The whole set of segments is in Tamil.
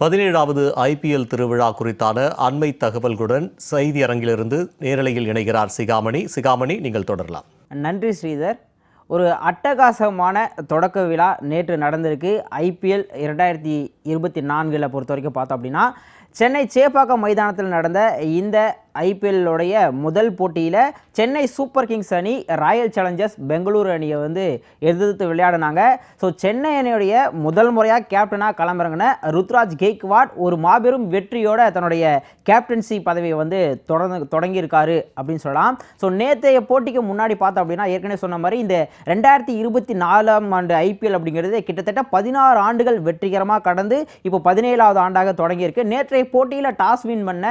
பதினேழாவது ஐபிஎல் திருவிழா குறித்தான அண்மை தகவல்களுடன் செய்தி அரங்கிலிருந்து நேரலையில் இணைகிறார் சிகாமணி. சிகாமணி நீங்கள் தொடரலாம். நன்றி ஸ்ரீதர். ஒரு அட்டகாசமான தொடக்க விழா நேற்று நடந்திருக்கு. ஐபிஎல் இரண்டாயிரத்தி இருபத்தி நான்கில் பொறுத்த வரைக்கும் பார்த்தோம் அப்படின்னா சென்னை சேப்பாக்கம் மைதானத்தில் நடந்த இந்த ஐபிஎல்லுடைய முதல் போட்டியில் சென்னை சூப்பர் கிங்ஸ் அணி ராயல் சேலஞ்சர்ஸ் பெங்களூரு அணியை வந்து எதிர்த்து விளையாடினாங்க. ஸோ சென்னை அணியுடைய முதல் முறையாக கேப்டனாக களமிறங்கின ருத்ராஜ் கெய்க்வாட் ஒரு மாபெரும் வெற்றியோட தன்னுடைய கேப்டன்சி பதவியை வந்து தொடர்ந்து தொடங்கியிருக்காரு அப்படின்னு சொல்லலாம். ஸோ நேற்றைய போட்டிக்கு முன்னாடி பார்த்தோம் அப்படின்னா ஏற்கனவே சொன்ன மாதிரி இந்த ரெண்டாயிரத்தி இருபத்தி நாலாம் ஆண்டு ஐபிஎல் அப்படிங்கிறது கிட்டத்தட்ட பதினாறு ஆண்டுகள் வெற்றிகரமாக கடந்து இப்போ பதினேழாவது ஆண்டாக தொடங்கியிருக்கு. நேற்றைய போட்டியில் டாஸ் வின் பண்ண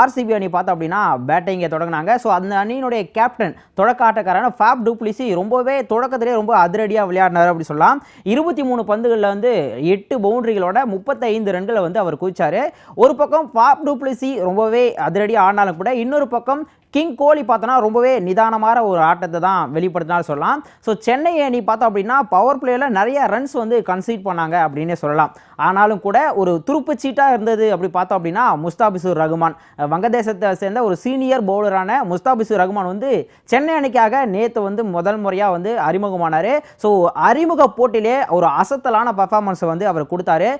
ஆர்சிபி அணி பார்த்தோம் அப்படின்னா பேட்டிங்கை தொடங்கினாங்க. ஸோ அந்த அணியினுடைய கேப்டன் தொடக்க ஆட்டக்காரன ஃபேப் டூப்ளிசி ரொம்பவே தொடக்கத்திலே ரொம்ப அதிரடியாக விளையாடினார் அப்படி சொல்லலாம். இருபத்தி மூணு பந்துகளில் வந்து எட்டு பவுண்டரிகளோட முப்பத்தைந்து ரன்களை வந்து அவர் குவிச்சாரு. ஒரு பக்கம் ஃபாப் டூப்ளிசி ரொம்பவே அதிரடியாக ஆடினாலும் கூட இன்னொரு பக்கம் கிங் கோலி பார்த்தோன்னா ரொம்பவே நிதானமான ஒரு ஆட்டத்தை தான் வெளிப்படுத்தினாலும் சொல்லலாம். ஸோ சென்னை அணி பார்த்தோம் அப்படின்னா பவர் பிளேயில் நிறைய ரன்ஸ் வந்து கன்சீட் பண்ணாங்க அப்படின்னே சொல்லலாம். ஆனாலும் கூட ஒரு துருப்பு சீட்டாக இருந்தது அப்படி பார்த்தோம் அப்படின்னா முஸ்தாபிசுர் ரகுமான். வங்கதேசத்தை சேர்ந்த ஒரு சீனியர் பவுலரான முஸ்தாபிசுர் ரகுமான் வந்து சென்னை அணிக்காக நேற்று வந்து முதல் முறையாக வந்து அறிமுகமானார். ஸோ அறிமுக போட்டியிலே ஒரு அசத்தலான பர்ஃபார்மன்ஸை வந்து அவர் கொடுத்தாரு.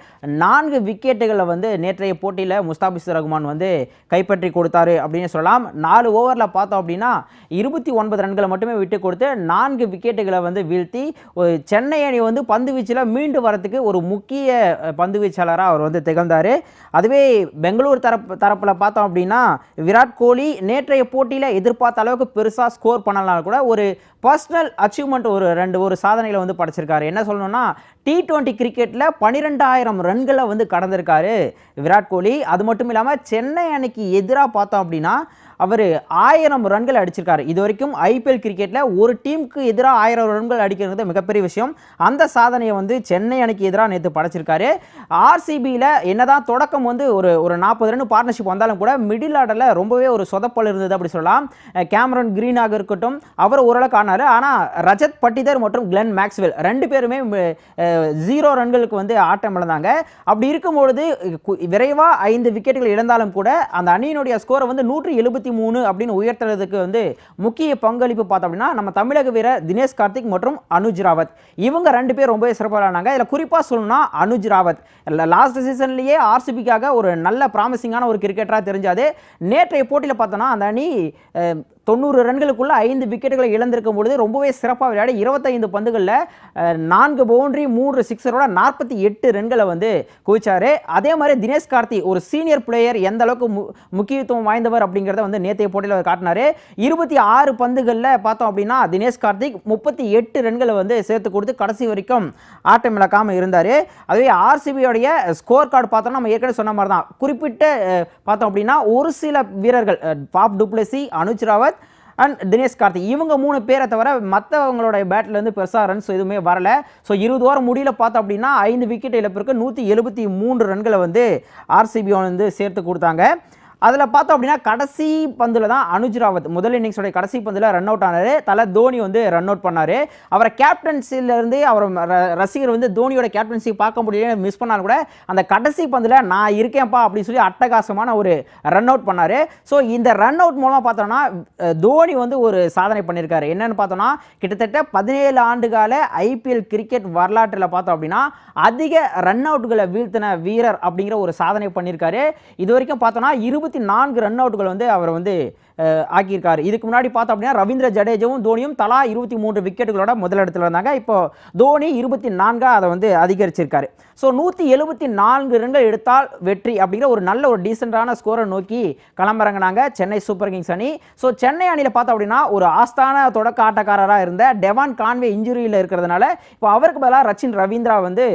நான்கு விக்கெட்டுகளை வந்து நேற்றைய போட்டியில் முஸ்தாபிசுர் ரகுமான் வந்து கைப்பற்றி கொடுத்தாரு அப்படின்னு சொல்லலாம். நாலு ஓவரில் பார்த்தோம் அப்படின்னா இருபத்தி ஒன்பது ரன்களை மட்டுமே விட்டு கொடுத்து நான்கு விக்கெட்டுகளை வந்து வீழ்த்தி ஒரு சென்னை அணி வந்து பந்து வீச்சில் மீண்டு வரத்துக்கு ஒரு முக்கிய பந்து வீச்சாளராக அவர் வந்து திகழ்ந்தார். அதுவே பெங்களூர் தரப்பு தரப்பில் பார்த்தோம் அப்படின்னா விராட் கோலி நேற்றைய போட்டியில் எதிர்பார்த்த அளவுக்கு பெருசாக ஸ்கோர் பண்ணலாம் கூட ஒரு பர்சனல் அச்சீவ்மெண்ட் ஒரு ரெண்டு ஒரு சாதனைகளை வந்து படைச்சிருக்காரு. என்ன சொல்லணும்னா டி டுவெண்ட்டி கிரிக்கெட்டில் பன்னிரெண்டாயிரம் ரன்களை வந்து கடந்திருக்காரு விராட் கோலி. அது மட்டும் இல்லாமல் சென்னை அணிக்கு எதிராக பார்த்தோம் அப்படின்னா அவர் ஆயிரம் ரன்கள் அடிச்சிருக்காரு. இது வரைக்கும் ஐபிஎல் கிரிக்கெட்டில் ஒரு டீமுக்கு எதிராக ஆயிரம் ரன்கள் அடிக்கிறது மிகப்பெரிய விஷயம். அந்த சாதனையை வந்து சென்னை அணிக்கு எதிராக நேற்று படைச்சிருக்காரு. ஆர்சிபியில் என்னதான் தொடக்கம் வந்து ஒரு ஒரு நாற்பது ரன் பார்ட்னர்ஷிப் வந்தாலும் கூட மிடில் ஆர்டரில் ரொம்பவே ஒரு சொதப்பல் இருந்தது அப்படி சொல்லலாம். கேமரன் கிரீனாக இருக்கட்டும் அவர் ஓரளவுக்கு ஆனார். ஆனால் ரஜத் பட்டிதர் மற்றும் கிளென் மேக்ஸ்வெல் ரெண்டு பேருமே ஜீரோ ரன்களுக்கு வந்து ஆட்டம் இழந்தாங்க. அப்படி இருக்கும்பொழுது விரைவாக ஐந்து விக்கெட்டுகள் இழந்தாலும் கூட அந்த அணியினுடைய ஸ்கோரை வந்து நூற்றி எழுபத்தி மூணு அப்படின்னு உயர்த்துறதுக்கு வந்து முக்கிய பங்களிப்பு பார்த்தோம் அப்படின்னா நம்ம தமிழக வீரர் தினேஷ் கார்த்திக் மற்றும் அனுஜ் ராவத். இவங்க ரெண்டு பேர் ரொம்பவே சிறப்பானாங்க இதில் குறிப்பாக சொல்லணும்னா அனுஜ் ராவத். லாஸ்ட் சீசன்லேயே ஆர்சிபிக்காக ஒரு நல்ல ப்ராமிசிங்கான ஒரு கிரிக்கெட்டராக தெரிஞ்சாது நேற்றைய போட்டியில் பார்த்தோன்னா அந்த அணி தொண்ணூறு ரன்களுக்குள்ள ஐந்து விக்கெட்டுகளை இழந்திருக்கும் பொழுது ரொம்பவே சிறப்பாக விளையாடி இருபத்தைந்து பந்துகளில் நான்கு பவுண்டரி மூன்று சிக்ஸரோட நாற்பத்தி எட்டு ரன்களை வந்து குவிச்சாரு. அதே மாதிரி தினேஷ் கார்த்தி ஒரு சீனியர் பிளேயர் எந்த அளவுக்கு மு- முக்கியத்துவம் வாய்ந்தவர் அப்படிங்கிறத வந்து நேற்றைய போட்டியில் அவர் காட்டினார். இருபத்தி ஆறு பந்துகளில் பார்த்தோம் அப்படின்னா தினேஷ் கார்த்திக் முப்பத்தி எட்டு ரன்களை வந்து சேர்த்து கொடுத்து கடைசி வரைக்கும் ஆட்டம் இழக்காமல் இருந்தார். அதுவே ஆர்சிபியோடைய ஸ்கோர் கார்டு பார்த்தோம்னா நம்ம ஏற்கனவே சொன்ன மாதிரி தான் குறிப்பிட்ட பார்த்தோம் அப்படின்னா ஒரு சில வீரர்கள் Faf du Plessis Anuj Rawat and Dinesh Karthik இவங்க மூணு பேரை தவிர மற்றவங்களுடைய பேட்லேருந்து பெருசாக ரன்ஸ் எதுவுமே வரல. ஸோ இருபது ஓவர் முடியல பார்த்தோம் அப்படின்னா ஐந்து விக்கெட் இழப்பிற்கு நூற்றி எழுபத்தி மூன்று ரன்களை வந்து ஆர்சிபி வந்து சேர்த்து கொடுத்தாங்க. அதில் பார்த்தோம் அப்படின்னா கடைசி பந்தில் தான் அனுஜ் ராவத் முதல் இன்னிங்ஸோட கடைசி பந்தில் ரன் அவுட் ஆனார். தலை தோனி வந்து ரன் அவுட் பண்ணார். அவரை கேப்டன்சிலேருந்து அவர் ர- ரசிகர் வந்து தோனியோட கேப்டன்சி பார்க்க முடியல மிஸ் பண்ணாலும் கூட அந்த கடைசி பந்தில் நான் இருக்கேன்ப்பா அப்படின்னு சொல்லி அட்டகாசமான ஒரு ரன் அவுட் பண்ணார். ஸோ இந்த ரன் அவுட் மூலமாக பார்த்தோம்னா தோனி வந்து ஒரு சாதனை பண்ணியிருக்காரு என்னென்னு பார்த்தோம்னா கிட்டத்தட்ட பதினேழு ஆண்டுகால ஐபிஎல் கிரிக்கெட் வரலாற்றில் பார்த்தோம் அப்படின்னா அதிக ரன் அவுட்களை வீழ்த்தின வீரர் அப்படிங்கிற ஒரு சாதனை பண்ணியிருக்காரு இது வரைக்கும் பார்த்தோம்னா இருபத்தி நான்கு ரன் அவுட்டுகள் வந்து அவர் வந்து ஆக்கியிருக்காரு. இதுக்கு முன்னாடி பார்த்தோம் அப்படின்னா ரவீந்திர ஜடேஜாவும் தோனியும் தலா இருபத்தி மூன்று விக்கெட்டுகளோட முதலிடத்தில் இருந்தாங்க. இப்போ தோனி இருபத்தி நான்காக அதை வந்து அதிகரிச்சிருக்காரு. ஸோ நூற்றி எழுபத்தி நான்கு ரன்கள் எடுத்தால் வெற்றி அப்படிங்கிற ஒரு நல்ல ஒரு டீசெண்டான ஸ்கோரை நோக்கி களமிறங்கினாங்க சென்னை சூப்பர் கிங்ஸ் அணி. ஸோ சென்னை அணியில் பார்த்தோம் அப்படின்னா ஒரு ஆஸ்தான தொடக்க ஆட்டக்காரராக இருந்த டெவான் கான்வே இன்ஜுரியில் இருக்கிறதுனால இப்போ அவருக்கு பதிலாக ரச்சின் ரவீந்திரா வந்து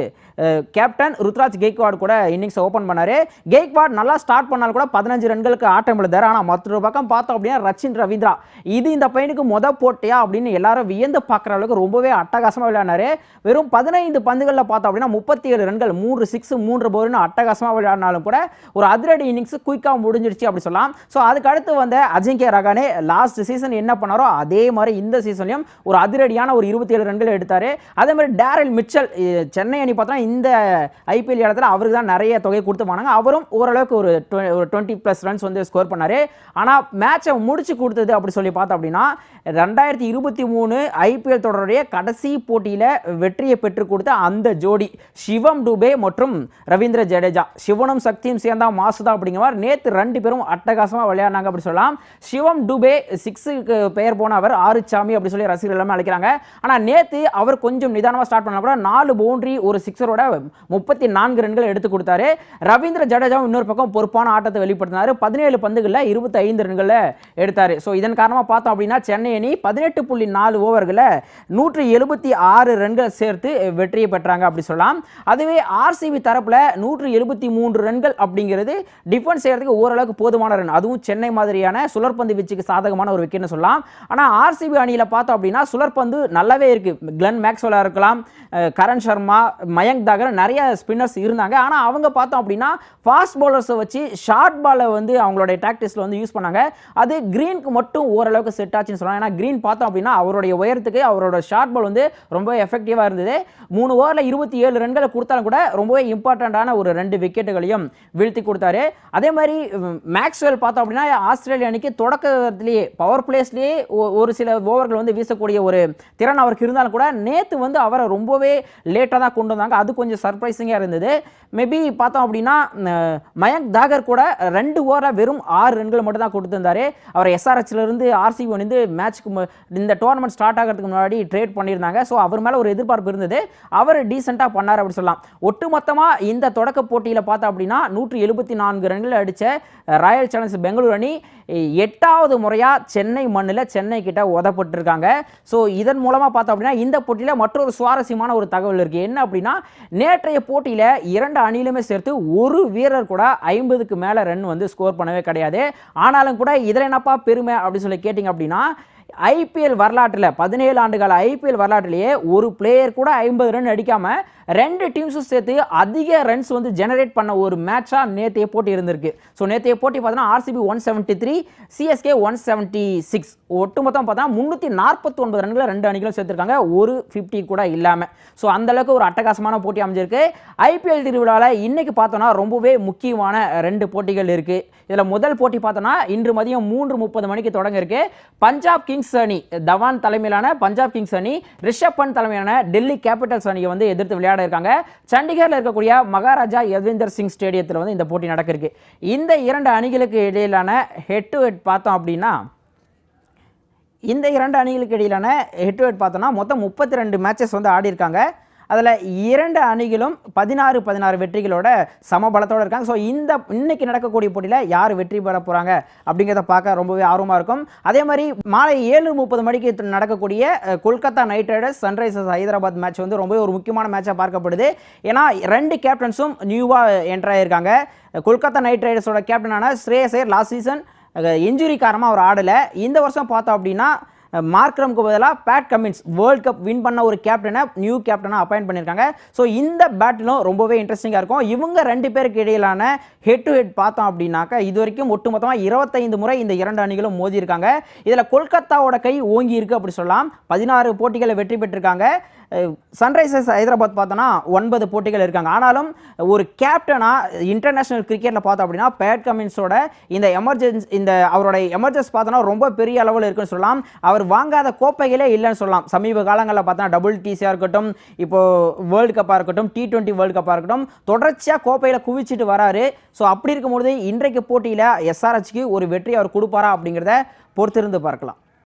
கேப்டன். ருத்ராஜ் கெய்க்வாட் கூட இன்னிங்ஸை ஓப்பன் பண்ணார். கெய்க்வாட் நல்லா ஸ்டார்ட் பண்ணாலும் கூட பதினஞ்சு ரன்களுக்கு ஆட்டம் இழுந்தார் ஆனால் மற்றொரு பக்கம் பார்த்தோம் பார்த்தோம் அப்படின்னா ரச்சின் ரவீந்திரா. இது இந்த பையனுக்கு மொத போட்டியா அப்படின்னு எல்லாரும் வியந்து பார்க்குற அளவுக்கு ரொம்பவே அட்டகாசமாக விளையாடினாரு. வெறும் பதினைந்து பந்துகளில் பார்த்தோம் அப்படின்னா முப்பத்தி ஏழு ரன்கள் மூன்று சிக்ஸ் மூன்று போர்னு அட்டகாசமாக விளையாடினாலும் கூட ஒரு அதிரடி இன்னிங்ஸ் குயிக்காக முடிஞ்சிருச்சு அப்படி சொல்லலாம். ஸோ அதுக்கு அடுத்து வந்த அஜிங்கே ரகானே லாஸ்ட் சீசன் என்ன பண்ணாரோ அதே மாதிரி இந்த சீசன்லையும் ஒரு அதிரடியான ஒரு இருபத்தி ஏழு ரன்கள் எடுத்தார். அதே மாதிரி டேரல் மிச்சல் சென்னை அணி பார்த்தோன்னா இந்த ஐபிஎல் இடத்துல அவருக்கு தான் நிறைய தொகை கொடுத்து போனாங்க அவரும் ஓரளவுக்கு ஒரு ஒரு டுவெண்ட்டி ப்ளஸ் ரன்ஸ் வந்து ஸ்கோர் பண்ணார். ஆனால் மேட்ச் முடிச்சு கொடுத்தது அப்படி சொல்லி பார்த்தோம் அப்படின்னா ரெண்டாயிரத்தி இருபத்தி மூணு ஐபிஎல் தொடருடைய கடைசி போட்டியில் வெற்றியை பெற்றுக் கொடுத்த அந்த ஜோடி சிவம் டுபே மற்றும் ரவீந்திர ஜடேஜா. சிவனும் சக்தியும் சேர்ந்தா மாசுதா அப்படிங்கிற மாதிரி நேற்று ரெண்டு பேரும் அட்டகாசமாக விளையாடினாங்க அப்படி சொல்லலாம். சிவம் டுபே சிக்ஸுக்கு பெயர் போன அவர் ஆறுச்சாமி அப்படி சொல்லி ரசிகர்கள் எல்லாமே அழைக்கிறாங்க. ஆனால் நேற்று அவர் கொஞ்சம் நிதானமாக ஸ்டார்ட் பண்ண கூட நாலு பவுண்டரி ஒரு சிக்ஸரோட முப்பத்தி நான்கு ரன்கள் எடுத்து கொடுத்தாரு. ரவீந்திர ஜடேஜாவும் இன்னொரு பக்கம் பொறுப்பான ஆட்டத்தை வெளிப்படுத்தினார். பதினேழு பந்துகளில் இருபத்தி ஐந்து ரன்களை எடுத்தார். ஸோ இதன் காரணமாக பார்த்தோம் அப்படின்னா சென்னை அணி பதினெட்டு புள்ளி நாலு ஓவர்களை நூற்றி எழுபத்தி ஆறு ரன்கள் சேர்த்து வெற்றியை பெற்றாங்க அப்படி சொல்லலாம். அதுவே ஆர்சிபி தரப்பில் நூற்றி எழுபத்தி மூன்று ரன்கள் அப்படிங்கிறது டிஃபென்ஸ் செய்கிறதுக்கு ஓரளவுக்கு போதுமான ரன். அதுவும் சென்னை மாதிரியான சுழற்பந்து வீச்சுக்கு சாதகமான ஒரு விக்கெட்னு சொல்லலாம். ஆனால் ஆர்சிபி அணியில் பார்த்தோம் அப்படின்னா சுழற்பந்து நல்லாவே இருக்குது கிளன் மேக்ஸ்வெல்லாக இருக்கலாம் கரண் சர்மா மயங்க் தாகர் நிறைய ஸ்பின்னர்ஸ் இருந்தாங்க. ஆனால் அவங்க பார்த்தோம் அப்படின்னா ஃபாஸ்ட் பவுலர்ஸை வச்சு ஷார்ட் பாலை வந்து அவங்களுடைய டாக்டிஸில் வந்து யூஸ் பண்ணாங்க. அது கிரீனுக்கு மட்டும் ஓரளவுக்கு செட் ஆச்சுன்னு சொல்லலாம். ஏன்னா கிரீன் பார்த்தோம் அப்படின்னா அவருடைய உயரத்துக்கு அவரோட ஷார்ட் பால் வந்து ரொம்ப எஃபெக்டிவாக இருந்தது. மூணு ஓவரில் இருபத்தி ஏழு ரன்களை கொடுத்தாலும் கூட ரொம்பவே இம்பார்ட்டண்ட்டான ஒரு ரெண்டு விக்கெட்டுகளையும் வீழ்த்தி கொடுத்தாரு. அதே மாதிரி மேக்ஸ்வெல் பார்த்தோம் அப்படின்னா ஆஸ்திரேலிய அணிக்கு தொடக்கத்திலேயே பவர் பிளேஸ்லேயே ஒரு சில ஓவர்கள் வந்து வீசக்கூடிய ஒரு திறன் அவருக்கு இருந்தாலும் கூட நேற்று வந்து அவரை ரொம்பவே லேட்டாக தான் கொண்டு வந்தாங்க. அது கொஞ்சம் சர்ப்ரைசிங்காக இருந்தது. மேபி பார்த்தோம் அப்படின்னா மயங்க் தாகர் கூட ரெண்டு ஓவரில் வெறும் ஆறு ரன்கள் மட்டும் தான் கொடுத்துருந்தாரு. அவர் எஸ்ஆர்ஹெச்லேருந்து இருந்து ஆர்சிபி வந்து மேட்ச்க்கு இந்த டோர்னமெண்ட் ஸ்டார்ட் ஆகிறதுக்கு முன்னாடி ட்ரேட் பண்ணியிருந்தாங்க. ஸோ அவர் மேலே ஒரு எதிர்பார்ப்பு இருந்தது. அவர் டீசெண்டாக பண்ணார் அப்படி சொல்லலாம். ஒட்டுமொத்தமாக இந்த தொடக்க போட்டியில் பார்த்தோம் அப்படின்னா நூற்றி எழுபத்தி நான்கு ரன்கள் அடித்த ராயல் சேலஞ்சர்ஸ் பெங்களூர் அணி எட்டாவது முறையாக சென்னை மண்ணில் சென்னை கிட்ட உதப்பட்டிருக்காங்க. ஸோ இதன் மூலமாக பார்த்தோம் அப்படின்னா இந்த போட்டியில் மற்றொரு சுவாரஸ்யமான ஒரு தகவல் இருக்குது என்ன அப்படின்னா நேற்றைய போட்டியில் இரண்டு அணியிலுமே சேர்த்து ஒரு வீரர் கூட ஐம்பதுக்கு மேலே ரன் வந்து ஸ்கோர் பண்ணவே கிடையாது. ஆனாலும் கூட இதில் என்னப்பா பெருமை அப்படின்னு சொல்லி கேட்டிங்க அப்படின்னா ஐபிஎல் வரலாற்றில் பதினேழு ஆண்டுகால ஐபிஎல் வரலாற்றிலேயே ஒரு பிளேயர் கூட ஐம்பது ரன் அடிக்காமல் ரெண்டு டீம்ஸும் சேர்த்து அதிக ரன்ஸ் வந்து ஜெனரேட் பண்ண ஒரு மேட்சாக நேற்றைய போட்டி இருந்திருக்கு. ஸோ நேற்றைய போட்டி பார்த்தோன்னா RCB one seventy three CSK one seventy six ஒட்டுமொத்தம் பார்த்தா முந்நூற்றி நாற்பத்தி ஒன்பது ரன்களை ரெண்டு அணிகளும் சேர்த்துருக்காங்க. ஒரு ஃபிஃப்டி கூட இல்லாமல் ஸோ அந்தளவுக்கு ஒரு அட்டகாசமான போட்டி அமைஞ்சிருக்கு. ஐபிஎல் திருவிழாவில் இன்றைக்கி பார்த்தோன்னா ரொம்பவே முக்கியமான ரெண்டு போட்டிகள் இருக்குது இதில் முதல் போட்டி பார்த்தோன்னா இன்று மதியம் மூன்று முப்பது மணிக்கு தொடங்க இருக்கு. பஞ்சாப் கிங்ஸ் அணி தவான் தலைமையிலான பஞ்சாப் கிங்ஸ் அணி ரிஷப் பண்ட் தலைமையிலான டெல்லி கேபிட்டல்ஸ் அணியை வந்து எதிர்த்து விளையாட இருக்காங்க. சண்டிகரில் இருக்கக்கூடிய மகாராஜா யதுவிந்தர் சிங் ஸ்டேடியத்தில் வந்து இந்த போட்டி நடக்க இருக்கு இந்த இரண்டு அணிகளுக்கு இடையிலான ஹெட் டு ஹெட் பார்த்தோம் அப்படின்னா இந்த இரண்டு அணிகளுக்கு இடையிலான ஹெட் டு ஹெட் பார்த்தோன்னா மொத்தம் முப்பத்தி ரெண்டு மேட்சஸ் வந்து ஆடி இருக்காங்க. அதில் இரண்டு அணிகளும் பதினாறு பதினாறு வெற்றிகளோட சமபலத்தோடு இருக்காங்க. ஸோ இந்த இன்னைக்கு நடக்கக்கூடிய போட்டியில் யார் வெற்றி பெற போகிறாங்க அப்படிங்கிறத பார்க்க ரொம்பவே ஆர்வமாக இருக்கும். அதே மாதிரி மாலை ஏழு முப்பது மணிக்கு நடக்கக்கூடிய Kolkata Knight Riders Sunrisers Hyderabad match வந்து ரொம்பவே ஒரு முக்கியமான மேட்சாக பார்க்கப்படுது. ஏன்னா ரெண்டு கேப்டன்ஸும் நியூவாக என்ட்ராயிருக்காங்க கொல்கத்தா நைட் ரைடர்ஸோட கேப்டனான ஸ்ரேயஸ் லாஸ்ட் சீசன் இன்ஜுரி காரணமாக அவர் ஆடலை. இந்த வருஷம் பார்த்தோம் அப்படின்னா மார்க்ரம்க்கு பதிலாக Pat Cummins World Cup win பண்ண ஒரு கேப்டனை நியூ கேப்டனாக அப்பாயிண்ட் பண்ணியிருக்காங்க. ஸோ இந்த பேட்டிலும் ரொம்பவே இன்ட்ரெஸ்டிங்காக இருக்கும். இவங்க ரெண்டு பேருக்கு இடையிலான ஹெட் டு ஹெட் பார்த்தோம் அப்படின்னாக்கா இது வரைக்கும் ஒட்டுமொத்தமாக இருபத்தைந்து முறை இந்த இரண்டு அணிகளும் மோதியிருக்காங்க. இதில் கொல்கத்தாவோட கை ஓங்கி இருக்குது அப்படி சொல்லலாம். பதினாறு போட்டிகளை வெற்றி பெற்றிருக்காங்க. சன்ரைசர்ஸ் ஹைதராபாத் பார்த்தோன்னா ஒன்பது போட்டிகள் இருக்காங்க. ஆனாலும் ஒரு கேப்டனாக இன்டர்நேஷ்னல் கிரிக்கெட்டில் பார்த்தோம் அப்படின்னா பேட் கமின்ஸோட இந்த எமர்ஜென்சி இந்த அவரோட எமர்ஜென்ஸ் பார்த்தோன்னா ரொம்ப பெரிய அளவில் இருக்குன்னு சொல்லலாம். அவர் வாங்காத கோப்பைகளே இல்லைன்னு சொல்லலாம். சமீப காலங்களில் பார்த்தா டபுள் டிசியாக இருக்கட்டும் இப்போ வேர்ல்டு கப்பாக இருக்கட்டும் டி டுவெண்ட்டி வேர்ல்டு கப்பாக இருக்கட்டும் தொடர்ச்சியாக கோப்பையில் குவிச்சிட்டு வராரு. ஸோ அப்படி இருக்கும்பொழுது இன்றைக்கு போட்டியில் எஸ்ஆர்ஹெச்க்கு ஒரு வெற்றி அவர் கொடுப்பாரா அப்படிங்கிறத பொறுத்திருந்து பார்க்கலாம்.